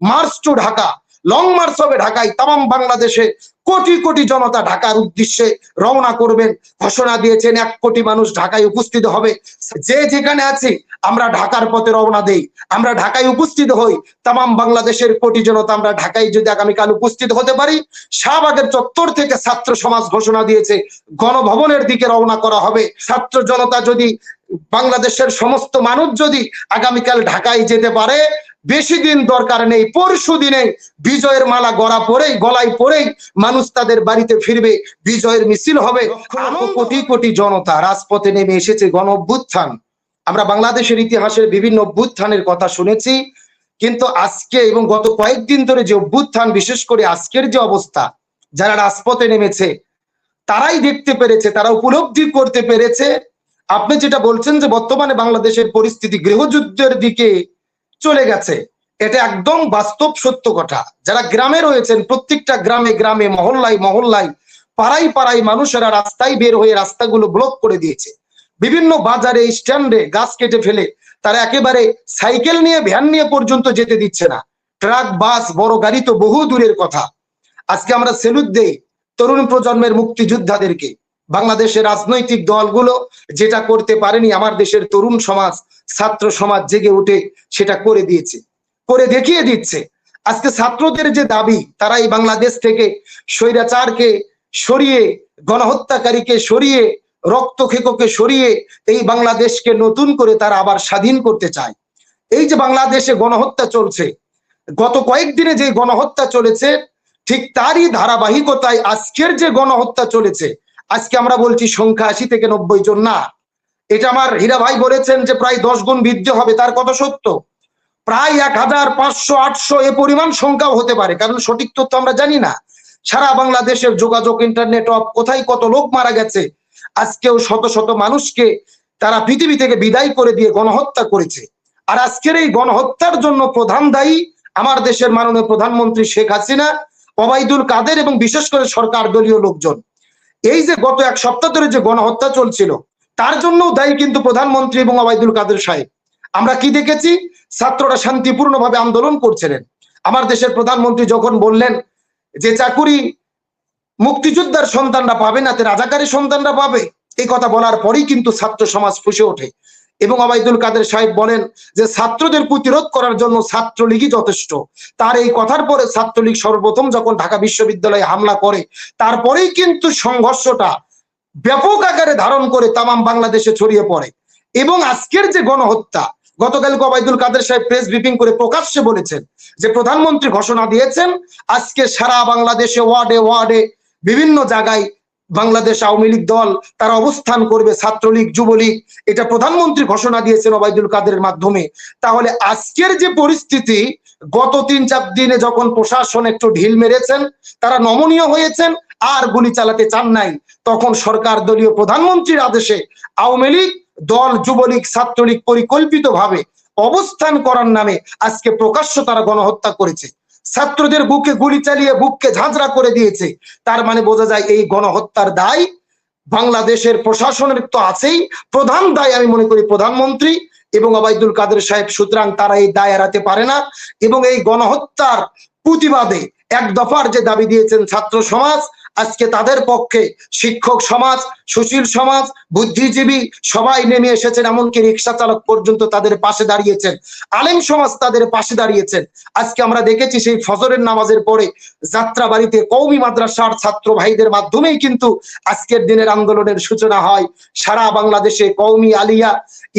March to Dhaka long march হবে ঢাকায় তাম বাংলাদেশে কোটি কোটি জনতা ঢাকার উদ্দেশ্যে রওনা করবেন। ঘোষণা দিয়েছেন এক কোটি মানুষ ঢাকায় উপস্থিত হবে। যে যেখানে আছি, আমরা ঢাকার পথে রওনা দেই। আমরা ঢাকায় উপস্থিত হই। তাম বাংলাদেশের কোটি জনতা আমরা ঢাকায় যদি আগামীকাল উপস্থিত হতে পারি, শাহবাগের চত্বর থেকে ছাত্র সমাজ ঘোষণা দিয়েছে, গণভবনের দিকে রওনা করা হবে। ছাত্র জনতা যদি বাংলাদেশের সমস্ত মানুষ যদি আগামীকাল ঢাকায় যেতে পারে বেশি দিন দরকার নেই পরশু দিনে বিজয়ের মালা গড়া পরেই গলায় পরেই মানুষ তাদের বাড়িতে ফিরবে বিজয়ের মিছিল হবে। কোটি কোটি জনতা রাজপথে নেমে এসেছে গণ অভ্যুত্থান আমরা বাংলাদেশের ইতিহাসের বিভিন্ন অভ্যুত্থানের কথা শুনেছি কিন্তু আজকে এবং গত কয়েকদিন ধরে যে অভ্যুত্থান বিশেষ করে আজকের যে অবস্থা যারা রাজপথে নেমেছে তারাই দেখতে পেরেছে তারা উপলব্ধি করতে পেরেছে। আপনি যেটা বলছেন যে বর্তমানে বাংলাদেশের পরিস্থিতি গৃহযুদ্ধের দিকে চলে গেছে। এটা একদম বাস্তব সত্য কথা। যারা গ্রামে রয়েছেন, প্রত্যেকটা গ্রামে গ্রামে, মহল্লায় মহল্লায়, পাড়ায় পাড়ায় মানুষেরা রাস্তায় বের হয়ে রাস্তাগুলো ব্লক করে দিয়েছে। বিভিন্ন বাজারে, স্ট্যান্ডে গাছ কেটে ফেলে তারা একেবারে সাইকেল নিয়ে, ভ্যান নিয়ে পর্যন্ত যেতে দিচ্ছে না। ট্রাক, বাস, বড় গাড়ি তো বহু দূরের কথা। আজকে আমরা সেলুট দেই তরুণ প্রজন্মের মুক্তিযোদ্ধাদেরকে। বাংলাদেশের রাজনৈতিক দলগুলো যেটা করতে পারেনি, আমার দেশের তরুণ সমাজ, ছাত্র সমাজ জেগে উঠে সেটা করে দিয়েছে। করে দেখিয়ে দিচ্ছে। আজকে ছাত্রদের যে দাবি, তারা এই বাংলাদেশ থেকে স্বৈরাচারকে সরিয়ে, গণহত্যাকারীকে সরিয়ে রক্তক্ষেককে সরিয়ে এই বাংলাদেশকে নতুন করে তারা আবার স্বাধীন করতে চায়। এই যে বাংলাদেশে গণহত্যা চলছে, গত কয়েকদিনে যে গণহত্যা চলেছে, ঠিক তারই ধারাবাহিকতায় আজকের যে গণহত্যা চলেছে আজকে আমরা বলছি সংখ্যা আশি থেকে নব্বই জন না। এটা আমার হীরা ভাই বলেছেন যে প্রায় দশ গুণ বৃদ্ধি হবে, তার কত সত্য। প্রায় এক হাজার পাঁচশো, আটশো এ পরিমাণ সংখ্যাও হতে পারে, কারণ সঠিক তথ্য আমরা জানি না। সারা বাংলাদেশের যোগাযোগ, ইন্টারনেট, অফ, কোথায় কত লোক মারা গেছে, আজকেও শত শত মানুষকে তারা পৃথিবী থেকে বিদায় করে দিয়ে গণহত্যা করেছে। আর আজকের এই গণহত্যার জন্য প্রধান দায়ী আমার দেশের মাননীয় প্রধানমন্ত্রী শেখ হাসিনা, ওবায়দুল কাদের এবং বিশেষ করে সরকার দলীয় লোকজন। এই যে গত এক সপ্তাহ ধরে যে গণহত্যা চলছিল, তার জন্য দায়ী কিন্তু প্রধানমন্ত্রী এবং ওবায়দুল কাদের সাহেব। আমরা কি দেখেছি? ছাত্ররা শান্তিপূর্ণভাবে আন্দোলন করছিলেন। আমার দেশের প্রধানমন্ত্রী যখন বললেন যে চাকুরি মুক্তিযোদ্ধার সন্তানরা পাবে না, তে রাজাকারী সন্তানরা পাবে, এই কথা বলার পরেই কিন্তু ছাত্র সমাজ ফুসে ওঠে। এবং আবাইদুল কাদের সাহেব বলেন যে, ছাত্রদের প্রতিরোধ করার জন্য ছাত্রলীগই যথেষ্ট। তার এই কথার পরে ছাত্রলীগ সর্বপ্রথম যখন ঢাকা বিশ্ববিদ্যালয়ে হামলা করে, তারপরেই কিন্তু সংঘর্ষটা ব্যাপক আকারে ধারণ করে তামাম বাংলাদেশে ছড়িয়ে পড়ে। এবং আজকের যে গণহত্যা গতকাল কবাইদুল কাদের সাহেব প্রেস ব্রিফিং করে প্রকাশ্যে বলেছেন যে, প্রধানমন্ত্রী ঘোষণা দিয়েছেন, আজকে সারা বাংলাদেশে, ওয়ার্ডে ওয়ার্ডে, বিভিন্ন জায়গায় বাংলাদেশ আওয়ামী লীগ দল তারা অবস্থান করবে ছাত্রলীগ, যুবলীগ। এটা প্রধানমন্ত্রী ঘোষণা দিয়েছেন ওবায়দুল কাদের মাধ্যমে। তাহলে আজকের যে পরিস্থিতি, গত তিন চার দিনে যখন প্রশাসন একটু ঢিল মেরেছেন, তারা নমনীয় হয়েছেন, আর গুলি চালাতে চান নাই। তখন সরকার দলীয় প্রধানমন্ত্রীর আদেশে আওয়ামী লীগ দল, যুবলীগ, ছাত্রলীগ পরিকল্পিত ভাবে অবস্থান করার নামে আজকে প্রকাশ্য তারা গণহত্যা করেছে। ছাত্রদের বুকে গুলি চালিয়ে বুককে ঝাঁঝরা করে দিয়েছে। তার মানে বোঝা যায় এই গণহত্যার দায় বাংলাদেশের প্রশাসনের তো আছেই। প্রধান দায় আমি মনে করি প্রধানমন্ত্রী এবং অবায়দুল কাদের সাহেব, সুতরাং তারা এই দায় এড়াতে পারে না এবং এই গণহত্যার প্রতিবাদে এক দফার যে দাবি দিয়েছেন ছাত্র সমাজ আজকে তাদের পক্ষে শিক্ষক সমাজ, সুশীল সমাজ, বুদ্ধিজীবী সবাই নেমে এসেছেন, এমনকি রিক্সা চালক পর্যন্ত তাদের পাশে দাঁড়িয়েছেন। আলেম সমাজ তাদের পাশে দাঁড়িয়েছেন। আজকে আমরা দেখেছি সেই ফজরের নামাজের পরে যাত্রা বাড়িতে কৌমি মাদ্রাসার ছাত্র ভাইদের মাধ্যমেই কিন্তু আজকের দিনের আন্দোলনের সূচনা হয়। সারা বাংলাদেশে কৌমি আলিয়া,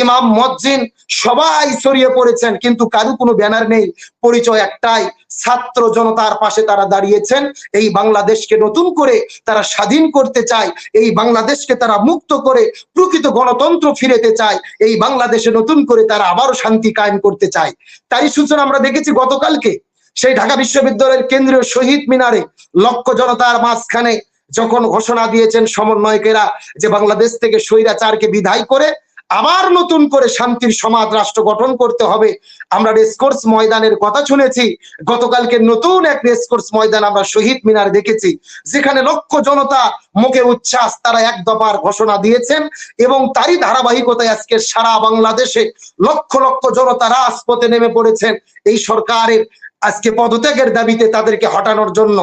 ইমাম মজ্জিন সবাই ছড়িয়ে পড়েছেন, কিন্তু কারও কোনো ব্যানার নেই, পরিচয় একটাই ছাত্র জনতার পাশে তারা দাঁড়িয়েছেন। এই বাংলাদেশকে নতুন করে তারা স্বাধীন করতে চায়। এই বাংলাদেশকে তারা মুক্ত করে প্রকৃত গণতন্ত্র ফিরেতে চায়। এই বাংলাদেশে নতুন করে তারা আবারও শান্তি কায়েম করতে চায়। তাই সূচনা আমরা দেখেছি গতকালকে। সেই ঢাকা বিশ্ববিদ্যালয়ের কেন্দ্রীয় শহীদ মিনারে লক্ষ জনতার মাঝখানে যখন ঘোষণা দিয়েছেন সমন্বয়কেরা যে বাংলাদেশ থেকে স্বৈরাচারকে বিদায় করে আবার নতুন করে শান্তির সমাজ রাষ্ট্র গঠন করতে হবে। আমরা রেসকোর্স ময়দানের কথা শুনেছি। গতকালকে নতুন এক রেসকোর্স ময়দান আমরা শহীদ মিনার দেখেছি। যেখানে লক্ষ জনতা মুখে উচ্ছ্বাস, তারা এক দফার ঘোষণা দিয়েছেন এবং তারই ধারাবাহিকতায় আজকে সারা বাংলাদেশে লক্ষ লক্ষ জনতা রাজপথে নেমে পড়েছেন। এই সরকারের আজকে পদত্যাগের দাবিতে তাদেরকে হটানোর জন্য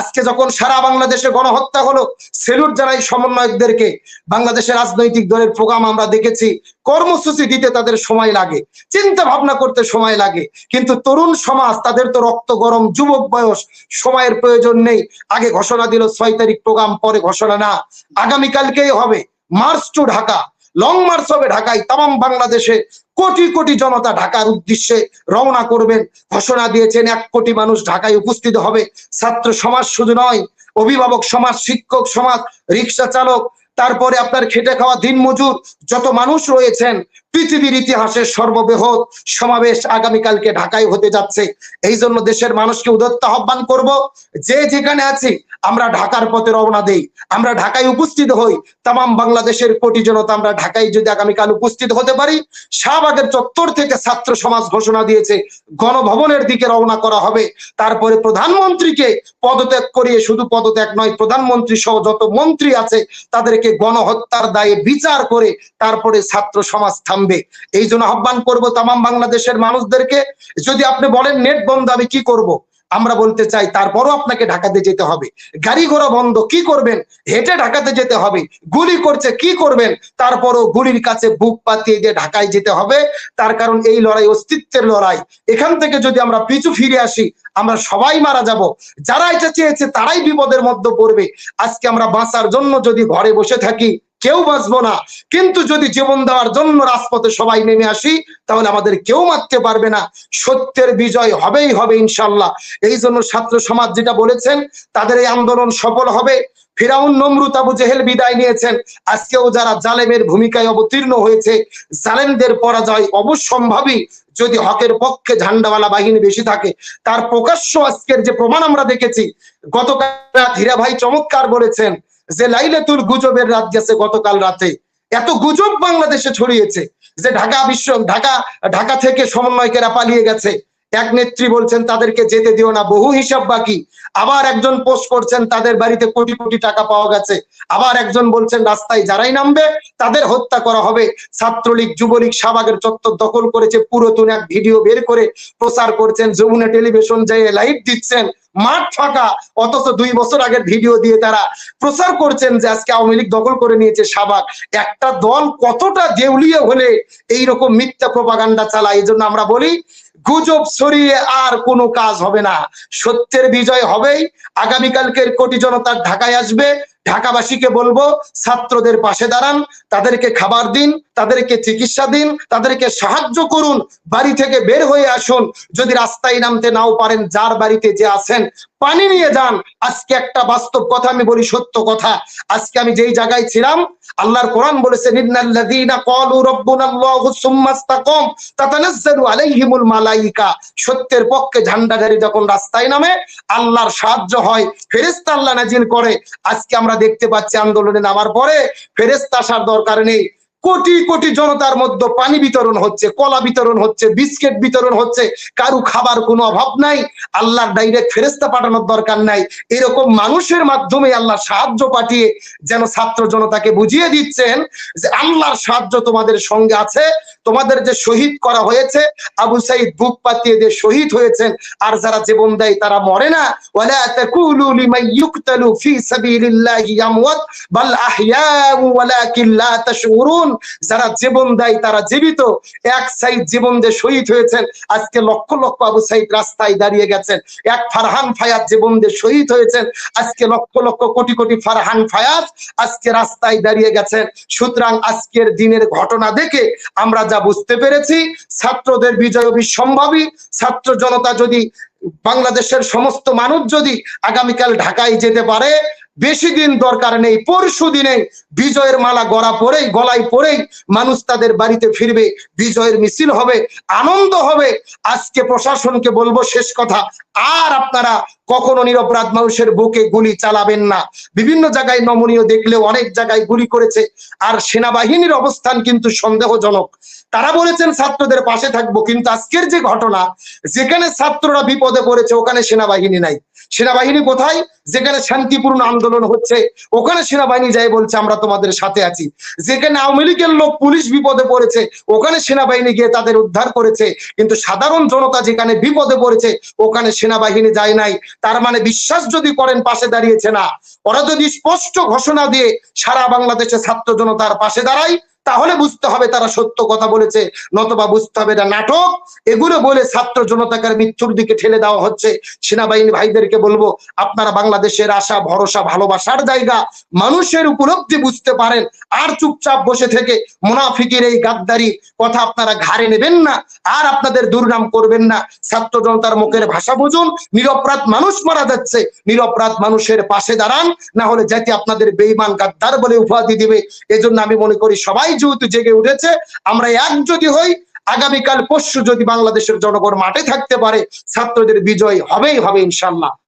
আজকে যখন সারা বাংলাদেশে গণহত্যা হলো, সেলুট জানাই সমন্বয়কদেরকে, বাংলাদেশের রাজনৈতিক দলের প্রোগ্রাম আমরা দেখেছি, কর্মসূচি দিতে তাদের সময় লাগে, চিন্তা ভাবনা করতে সময় লাগে, কিন্তু তরুণ সমাজ, তাদের তো রক্ত গরম, যুবক বয়স, সময়ের প্রয়োজন নেই, আগে ঘোষণা দিল ছয় তারিখ প্রোগ্রাম, পরে ঘোষণা না, আগামীকালকেই হবে, march to Dhaka long march হবে ঢাকায় তাম বাংলাদেশে কোটি কোটি জনতা ঢাকার উদ্দেশ্যে রওনা করবেন। ঘোষণা দিয়েছেন এক কোটি মানুষ ঢাকায় উপস্থিত হবে। ছাত্র সমাজ শুধু নয়, অভিভাবক সমাজ, শিক্ষক সমাজ, রিক্সা চালক, তারপরে আপনার খেটে খাওয়া দিন মজুর যত মানুষ রয়েছেন পৃথিবীর ইতিহাসের সর্ববৃহৎ সমাবেশ আগামীকালকে ঢাকায় হতে যাচ্ছে। এই জন্য দেশের মানুষকে উদত্ত আহ্বান করব, যে যেখানে আছি, আমরা ঢাকার পথে রওনা দেই। আমরা ঢাকায় উপস্থিত হই। তাম বাংলাদেশের কোটি জনতা আমরা ঢাকায় যদি আগামীকাল উপস্থিত হতে পারি, শাহবাগের চত্বর থেকে ছাত্র সমাজ ঘোষণা দিয়েছে, গণভবনের দিকে রওনা করা হবে। তারপরে প্রধানমন্ত্রীকে পদত্যাগ করিয়ে শুধু পদত্যাগ নয়, প্রধানমন্ত্রী সহ যত মন্ত্রী আছে, তাদেরকে গণহত্যার দায়ে বিচার করে তারপরে ছাত্র সমাজ থামবে। এই জন্য আহ্বান করব তাম বাংলাদেশের মানুষদেরকে, যদি আপনি বলেন, নেট বন্ধ, আমি কি করব। আমরা বলতে চাই, তারপরও আপনাকে ঢাকাতে যেতে হবে। গাড়ি ঘোড়া বন্ধ, কি করবেন? হেঁটে ঢাকাতে যেতে হবে। গুলি করছে, কি করবেন? তারপরও গুলির কাছে বুক পাতিয়ে দিয়ে ঢাকায় যেতে হবে। তার কারণ, এই লড়াই অস্তিত্বের লড়াই। এখান থেকে যদি আমরা পিছু ফিরে আসি, আমরা সবাই মারা যাব। যারা এটা চেয়েছে, তারাই বিপদের মধ্যে পড়বে। আজকে আমরা বাঁচার জন্য যদি ঘরে বসে থাকি কেউ বাঁচবো না। কিন্তু যদি জীবন দেওয়ার জন্য রাজপথে সবাই নেমে আসি, তাহলে আমাদের কেউ মারতে পারবে না। সত্যের বিজয় হবেই হবে ইনশাল্লাহ এই জন্য ছাত্র সমাজ যেটা বলেছেন, তাদের এই আন্দোলন সফল হবে। ফিরাউন নমরুত আবু জেহেল বিদায় নিয়েছেন। আজকেও যারা জালেমের ভূমিকায় অবতীর্ণ হয়েছে, জালেমদের পরাজয় অবশ্যম্ভাবী। যদি হকের পক্ষে ঝান্ডাওয়ালা বাহিনী বেশি থাকে, তার প্রকাশ্য আজকের যে প্রমাণ আমরা দেখেছি, গতকাল ধীরা ভাই চমৎকার বলেছেন যে লাইলাতুল গুজবের রাত গেছে গতকাল রাতে, এত গুজব বাংলাদেশে ছড়িয়েছে যে ঢাকা বিশ্ব, ঢাকা ঢাকা থেকে সমন্বয়কেরা পালিয়ে গেছে। এক নেত্রী বলছেন, তাদেরকে যেতে দিও না, বহু হিসাব বাকি। আবার একজন পোস্ট করছেন, তাদের বাড়িতে কোটি কোটি টাকা পাওয়া গেছে। আবার একজন বলছেন, রাস্তায় যারাই নামবে, তাদের হত্যা করা হবে। ছাত্রলীগ, যুবলীগ, শাহবাগের চত্বর দখল করেছে পুরাতন এক ভিডিও বের করে প্রচার করছেন, যমুনা টেলিভিশন যেয়ে লাইভ দিচ্ছেন মাঠ ফাঁকা, অথচ দুই বছর আগের ভিডিও দিয়ে তারা প্রচার করছেন যে আজকে আওয়ামী লীগ দখল করে নিয়েছে সাবাক একটা দল কতটা দেউলিয়ে হলে এইরকম মিথ্যা প্রপাগান্ডা চালায় এই জন্য আমরা বলি, গুজব ছড়িয়ে আর কোনো কাজ হবে না। সত্যের বিজয় হবেই, আগামীকালকের কোটি জনতার ঢাকায় আসবে ঢাকাবাসীকে বলব, ছাত্রদের পাশে দাঁড়ান, তাদেরকে খাবার দিন, তাদেরকে চিকিৎসা দিন, তাদেরকে সাহায্য করুন, বাড়ি থেকে বের হয়ে আসুন। যদি রাস্তায় নামতে নাও পারেন, যার বাড়িতে যে আছেন, পানি নিয়ে যান। আজকে একটা বাস্তব কথা আমি বলি, সত্য কথা। আজকে আমি যেই জায়গায় ছিলাম, আল্লাহর কোরআন বলেছে সত্যের পক্ষে ঝান্ডাধারী যখন রাস্তায় নামে, আল্লাহর সাহায্য হয়, ফেরেশতা আল্লাহ নাজিল করে। আজকে আমরা দেখতে পাচ্ছি আন্দোলনে নামার পরে ফেরেস্তা আসার দরকার নেই। কোটি কোটি জনতার মধ্যে পানি বিতরণ হচ্ছে, কলা বিতরণ হচ্ছে, বিস্কিট বিতরণ হচ্ছে, কারু খাবার কোনো অভাব নাই, আল্লাহর ডাইরেক্ট ফেরেস্তা পাঠানোর দরকার নাই। এরকম মানুষের মাধ্যমে আল্লাহ সাহায্য পাঠিয়ে যেন ছাত্র জনতাকে বুঝিয়ে দিচ্ছেন যে আল্লাহর সাহায্য তোমাদের সঙ্গে আছে, তোমাদের যে শহীদ করা হয়েছে, আবু সাইদ বুক পাতিয়ে যে শহীদ হয়েছেন, আর যারা জীবন দেয় তারা মরে না। ওয়ালা তাকুলু লিমান ইউকতালু যারা জীবন দেয় তারা জীবিত। এক সাইদ জীবন দিয়ে শহীদ হয়েছেন। আজকে লক্ষ লক্ষ আবু সাইদ রাস্তায় দাঁড়িয়ে গেছেন। এক ফারহান ফায়াজ জীবন দিয়ে শহীদ হয়েছেন। আজকে লক্ষ লক্ষ কোটি কোটি ফারহান ফায়াজ আজকে রাস্তায় দাঁড়িয়ে গেছেন। সুতরাং আজকের দিনের ঘটনা দেখে আমরা যা বুঝতে পেরেছি, ছাত্রদের বিজয় অবিসম্ভাবী ছাত্র জনতা যদি বাংলাদেশের সমস্ত মানুষ যদি আগামীকাল ঢাকায় যেতে পারে বেশি দিন দরকার নেই, পরশু দিনে বিজয়ের মালা গড়া পরেই, গলায় পরেই মানুষ তাদের বাড়িতে ফিরবে, বিজয়ের মিছিল হবে, আনন্দ হবে। আজকে প্রশাসনকে বলব শেষ কথা, আর আপনারা কখনো নিরপরাধ মানুষের বুকে গুলি চালাবেন না। বিভিন্ন জায়গায় নমনীয় দেখলেও অনেক জায়গায় গুলি করেছে, আর সেনাবাহিনীর অবস্থান কিন্তু সন্দেহজনক। তারা বলেছেন, ছাত্রদের পাশে থাকব, কিন্তু আজকের যে ঘটনা, যেখানে ছাত্ররা বিপদে পড়েছে, ওখানে সেনাবাহিনী নাই। সেনাবাহিনী কোথায়? যেখানে শান্তিপূর্ণ আন্দোলন হচ্ছে, ওখানে সেনাবাহিনী যাই বলছে, আমরা তোমাদের সাথে আছি। যেখানে আওয়ামী লীগের লোক পুলিশ বিপদে পড়েছে, ওখানে সেনাবাহিনী গিয়ে তাদের উদ্ধার করেছে। কিন্তু সাধারণ জনতা যেখানে বিপদে পড়েছে, ওখানে সেনাবাহিনী যায় নাই। তার মানে বিশ্বাস যদি করেন, পাশে দাঁড়িয়েছে না। ওরা যদি স্পষ্ট ঘোষণা দিয়ে সারা বাংলাদেশে ছাত্র জনতার পাশে দাঁড়ায় তাহলে বুঝতে হবে তারা সত্য কথা বলেছে, নতবা বুঝতে হবে এটা নাটক। এগুলো বলে ছাত্র জনতাকে মৃত্যুর দিকে ঠেলে দেওয়া হচ্ছে। সেনাবাহিনী ভাইদেরকে বলব, আপনারা বাংলাদেশের আশা, ভরসা, ভালোবাসার জায়গা, মানুষের উপলব্ধি বুঝতে পারেন। আর চুপচাপ বসে থেকে মুনাফিকের এই গাদ্দারি কথা আপনারা ঘাড়ে নেবেন না, আর আপনাদের দুর্নাম করবেন না। ছাত্র জনতার মুখের ভাষা বুঝুন, নিরপরাধ মানুষ মারা যাচ্ছে, নিরপরাধ মানুষের পাশে দাঁড়ান, না হলে জাতি আপনাদের বেইমান গাদ্দার বলে উপাধি দিবে, এজন্য আমি মনে করি সবাই যেহেতু জেগে উঠেছে, আমরা এক যদি হই, আগামীকাল পরশু যদি বাংলাদেশের জনগণ মাঠে থাকতে পারে, ছাত্রদের বিজয় হবেই হবে ইনশাল্লাহ